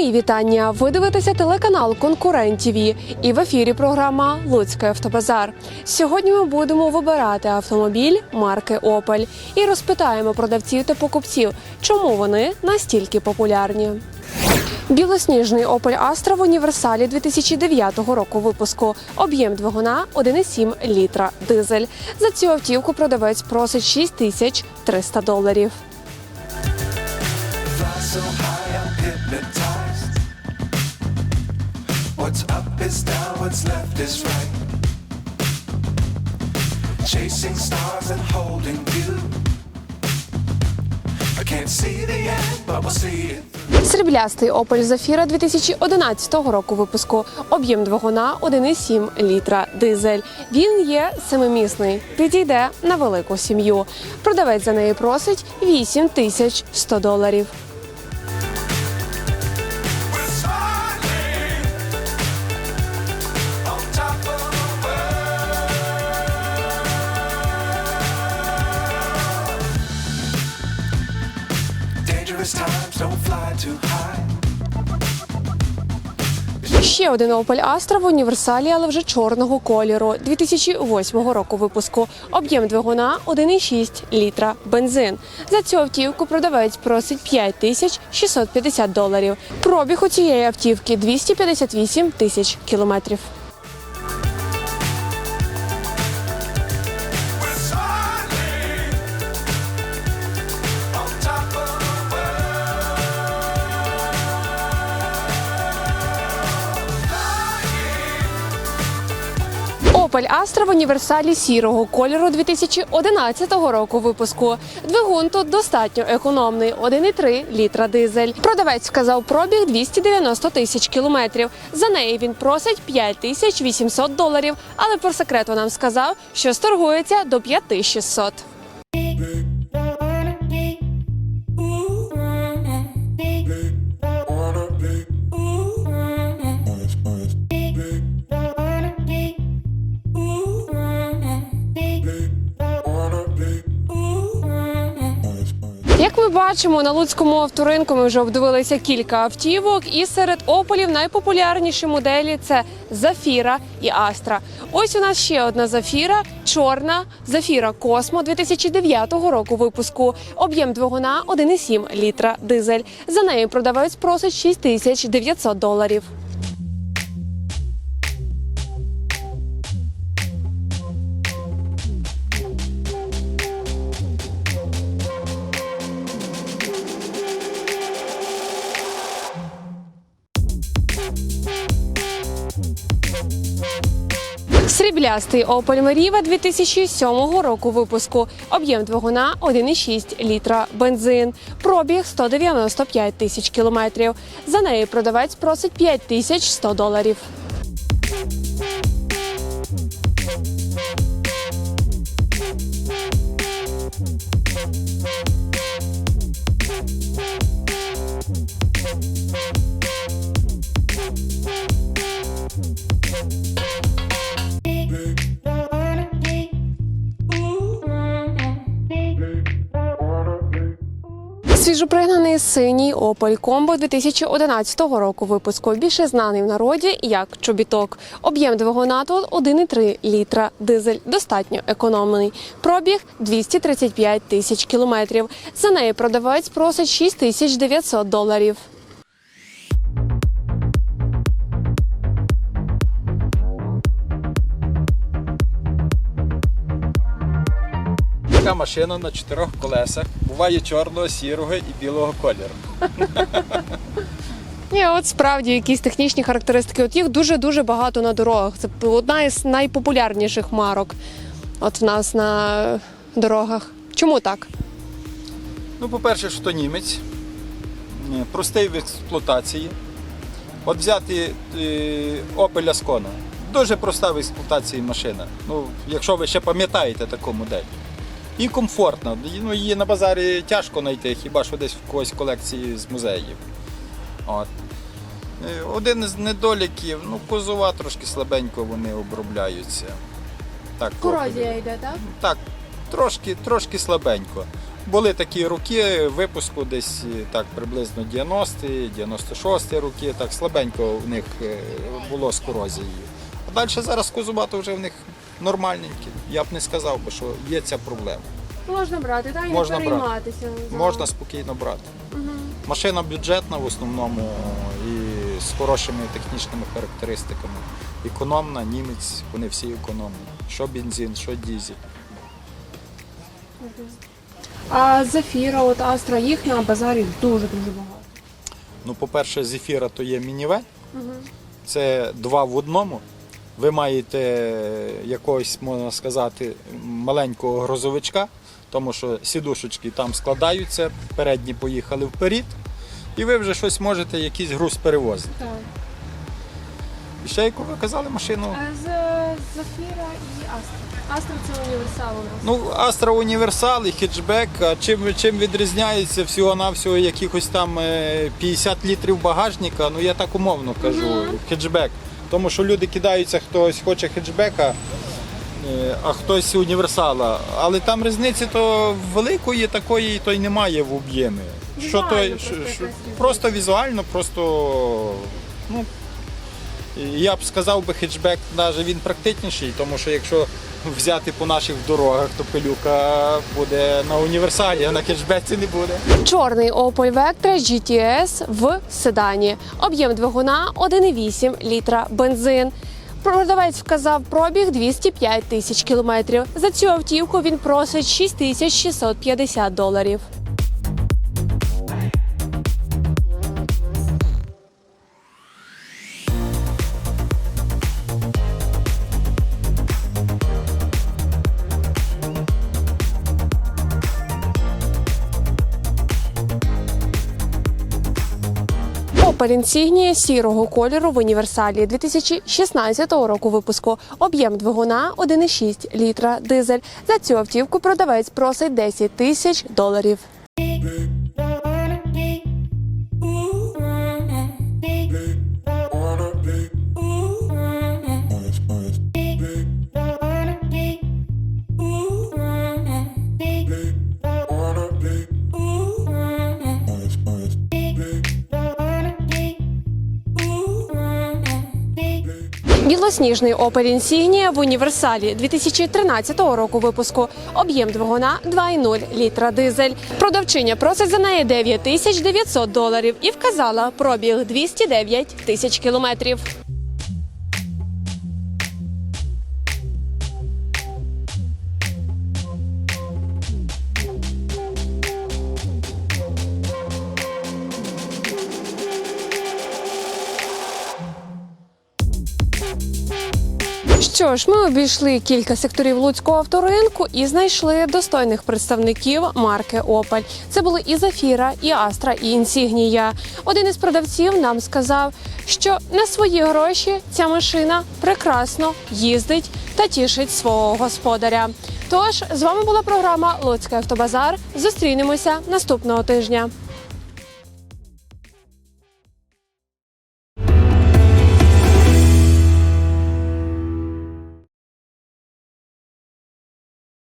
Мої вітання. Ви дивитеся телеканал Конкурент ТВ і в ефірі програма Луцький автобазар. Сьогодні ми будемо вибирати автомобіль марки Опель і розпитаємо продавців та покупців, чому вони настільки популярні. Білосніжний Opel Astra в універсалі 2009 року випуску. Об'єм двигуна 1,7 літра дизель. За цю автівку продавець просить 6300 доларів. What's up is down, what's left is right. Chasing stars and holding you. I can't see the end, but we'll see it. Сріблястий Opel Zafira 2011 року випуску. Об'єм двигуна 1,7 літра дизель. Він є семимісний. Підійде на велику сім'ю. Продавець за неї просить 8100 доларів. Ще один Opel Astra в універсалі, але вже чорного кольору 2008 року випуску. Об'єм двигуна 1,6 літра бензин. За цю автівку продавець просить 5650 доларів. Пробіг у цієї автівки 258 тисяч кілометрів. Opel Astra в універсалі сірого кольору 2011 року випуску. Двигун тут достатньо економний 1,3 літра дизель. Продавець сказав пробіг 290 тисяч кілометрів. За неї він просить 5800 доларів, але про секрету нам сказав, що сторгується до 5600. Бачимо, на луцькому авторинку ми вже обдивилися кілька автівок, і серед опелів найпопулярніші моделі це Зафіра і Астра. Ось у нас ще одна Зафіра, чорна Зафіра Космо 2009 року випуску. Об'єм двигуна 1,7 літра дизель. За нею продавець просить 6900 доларів. Сріблястий Opel Meriva 2007 року випуску. Об'єм двигуна 1,6 літра бензин. Пробіг 195 тисяч кілометрів. За неї продавець просить 5100 доларів. Свіжопригнаний синій Opel Combo 2011 року випуску. Більше знаний в народі як чобіток. Об'єм двигуна тут 1,3 літра. Дизель достатньо економний. Пробіг 235 тисяч кілометрів. За неї продавець просить 6900 доларів. Машина на чотирьох колесах буває чорного, сірого і білого кольору. Ні, от справді якісь технічні характеристики. От їх дуже дуже багато на дорогах. Це одна із найпопулярніших марок. От в нас на дорогах. Чому так? Ну, по-перше, що то німець, е, простий в експлуатації. От взяти е, Opel Ascona. Дуже проста в експлуатації машина. Ну, якщо ви ще пам'ятаєте таку модель. І комфортна. Ну, її на базарі тяжко знайти, хіба що десь в когось колекції з музеїв. От. Е, Один із недоліків, ну, кузова трошки слабенько вони обробляються. Так, трохи. йде, так? Так, трошки, трошки слабенько. Були такі роки випуску, десь е, так приблизно 90-ті, 96-ті роки, так слабенько в них е, було з корозією. А далі зараз кузубати вже в них нормальненькі. Я б не сказав би, що є ця проблема. Можна брати, та і Можна не брати. перейматися. Можна спокійно брати. Машина бюджетна в основному і з хорошими технічними характеристиками. Економна, німець, вони всі економні. Що бензин, що дізель. А Зафіра, от Астра, їх на базарі дуже-дуже багато. Ну, по-перше, зефіра то є мініве. Це два в одному. Ви маєте якогось, можна сказати, маленького грузовичка, тому що сідушечки там складаються, передні поїхали вперед, і ви вже щось можете, якийсь груз перевозити. Так. І ще, як ви казали, машину. З Зафіра і Астра. Астра це універсал у нас. Ну, Астра універсал і хетчбек. А чим, чим відрізняється всього-навсього якихось там е, 50 літрів багажника, ну я так умовно кажу, хетчбек. Тому що люди кидаються, хтось хоче хетчбека, е, а хтось універсала. Але там різниці то великої такої то й немає в об'ємі. Що то просто що- просто візуально, просто ну, я б сказав би, хеджбек, навіть він практичніший, тому що якщо взяти по наших дорогах, то пилюка буде на універсалі, а на кешбеці не буде. Чорний Opel Vectra GTS в седані. Об'єм двигуна 1,8 літра бензин. Продавець вказав пробіг 205 тисяч кілометрів. За цю автівку він просить 6650 доларів. Insignia сірого кольору в універсалі 2016 року випуску. Об'єм двигуна 1,6 літра дизель. За цю автівку продавець просить 10 тисяч доларів. Білосніжний Opel Insignia в універсалі 2013 року випуску. Об'єм двигуна 2,0 літра дизель. Продавчиня просить за неї 9 тисяч 900 доларів і вказала пробіг 209 тисяч кілометрів. Що ж, ми обійшли кілька секторів луцького авторинку і знайшли достойних представників марки Opel. Це були і Зафіра, і Астра, і Інсігнія. Один із продавців нам сказав, що на свої гроші ця машина прекрасно їздить та тішить свого господаря. Тож з вами була програма Луцький автобазар. Зустрінемося наступного тижня.